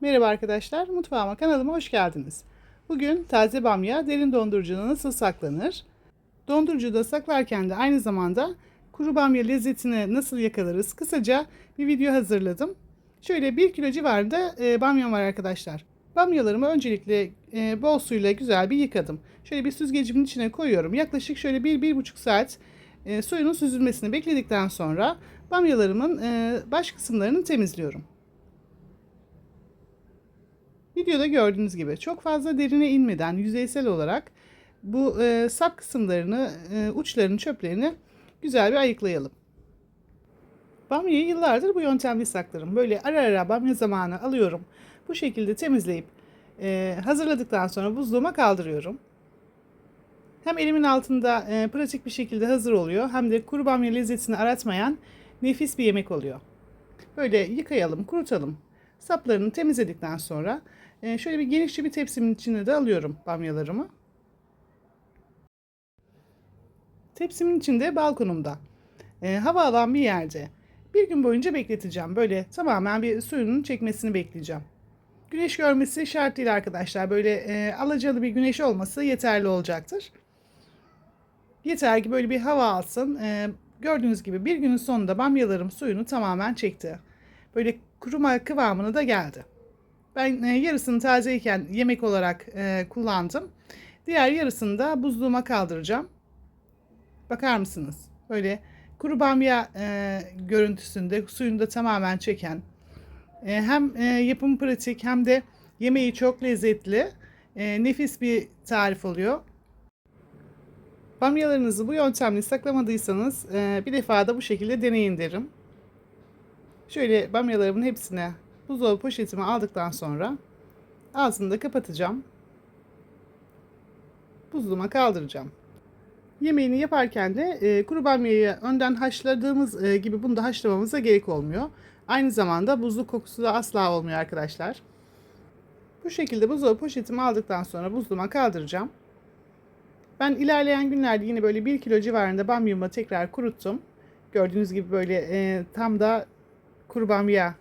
Merhaba arkadaşlar, mutfağıma kanalıma hoş geldiniz. Bugün taze bamya derin dondurucuda nasıl saklanır? Dondurucuda saklarken de aynı zamanda kuru bamya lezzetini nasıl yakalarız? Kısaca bir video hazırladım. Şöyle 1 kilo civarında e, bamyam var arkadaşlar. Bamyalarımı öncelikle e, bol suyla güzel bir yıkadım. Şöyle bir süzgecimin içine koyuyorum. Yaklaşık şöyle 1-1,5 saat e, suyunun süzülmesini bekledikten sonra bamyalarımın e, baş kısımlarını temizliyorum. Videoda gördüğünüz gibi çok fazla derine inmeden yüzeysel olarak bu e, sap kısımlarını, e, uçlarını, çöplerini güzel bir ayıklayalım. Bamyayı yıllardır bu yöntemle saklarım. Böyle ara ara bamya zamanı alıyorum. Bu şekilde temizleyip e, hazırladıktan sonra buzluğuma kaldırıyorum. Hem elimin altında e, pratik bir şekilde hazır oluyor hem de kuru bamya lezzetini aratmayan nefis bir yemek oluyor. Böyle yıkayalım, kurutalım. Saplarını temizledikten sonra e, şöyle bir genişçe bir tepsimin içine de alıyorum bamyalarımı. Tepsimin içinde balkonumda e, hava alan bir yerde bir gün boyunca bekleteceğim. Böyle tamamen bir suyunun çekmesini bekleyeceğim. Güneş görmesi şart değil arkadaşlar. Böyle e, alacalı bir güneş olması yeterli olacaktır. Yeter ki böyle bir hava alsın. E, gördüğünüz gibi bir günün sonunda bamyalarım suyunu tamamen çekti. Böyle kuruma kıvamına da geldi. Ben e, yarısını tazeyken yemek olarak e, kullandım. Diğer yarısını da buzluğuma kaldıracağım. Bakar mısınız? Böyle kuru bamya e, görüntüsünde suyunu da tamamen çeken e, hem e, yapım pratik hem de yemeği çok lezzetli e, nefis bir tarif oluyor. Bamyalarınızı bu yöntemle saklamadıysanız e, bir defa da bu şekilde deneyin derim. Şöyle bamyalarımın hepsine buzdolabı poşetime aldıktan sonra ağzını da kapatacağım. Buzluğuma kaldıracağım. Yemeğini yaparken de e, kuru bamyayı önden haşladığımız e, gibi bunu da haşlamamıza gerek olmuyor. Aynı zamanda buzluk kokusu da asla olmuyor arkadaşlar. Bu şekilde buzdolabı poşetimi aldıktan sonra buzluğuma kaldıracağım. Ben ilerleyen günlerde yine böyle 1 kilo civarında bamyamı tekrar kuruttum. Gördüğünüz gibi böyle e, tam da kuru bamya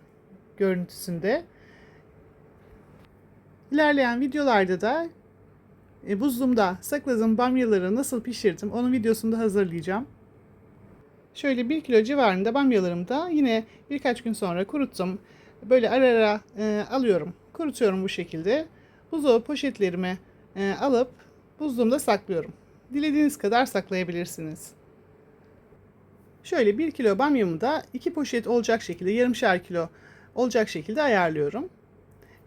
görüntüsünde. İlerleyen videolarda da e, buzluğumda sakladığım bamyaları nasıl pişirdim onun videosunu da hazırlayacağım. Şöyle 1 kilo civarında bamyalarımı da yine birkaç gün sonra kuruttum. Böyle ara ara e, alıyorum. Kurutuyorum bu şekilde. Buzdolabı poşetlerime e, alıp buzluğumda saklıyorum. Dilediğiniz kadar saklayabilirsiniz. Şöyle 1 kilo bamyamı da 2 poşet olacak şekilde yarımşar kilo olacak şekilde ayarlıyorum.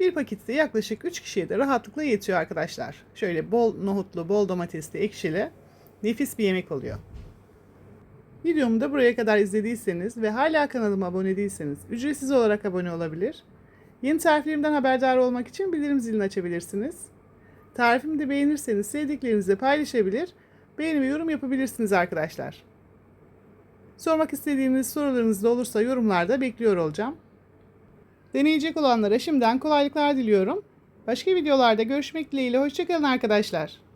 Bir pakette yaklaşık 3 kişiye de rahatlıkla yetiyor arkadaşlar. Şöyle bol nohutlu, bol domatesli, ekşili nefis bir yemek oluyor. Videomu da buraya kadar izlediyseniz ve hala kanalıma abone değilseniz ücretsiz olarak abone olabilir. Yeni tariflerimden haberdar olmak için bildirim zilini açabilirsiniz. Tarifimi de beğenirseniz sevdiklerinizle paylaşabilir, beğeni ve yorum yapabilirsiniz arkadaşlar. Sormak istediğiniz sorularınız da olursa yorumlarda bekliyor olacağım. Deneyecek olanlara şimdiden kolaylıklar diliyorum. Başka videolarda görüşmek dileğiyle. Hoşçakalın arkadaşlar.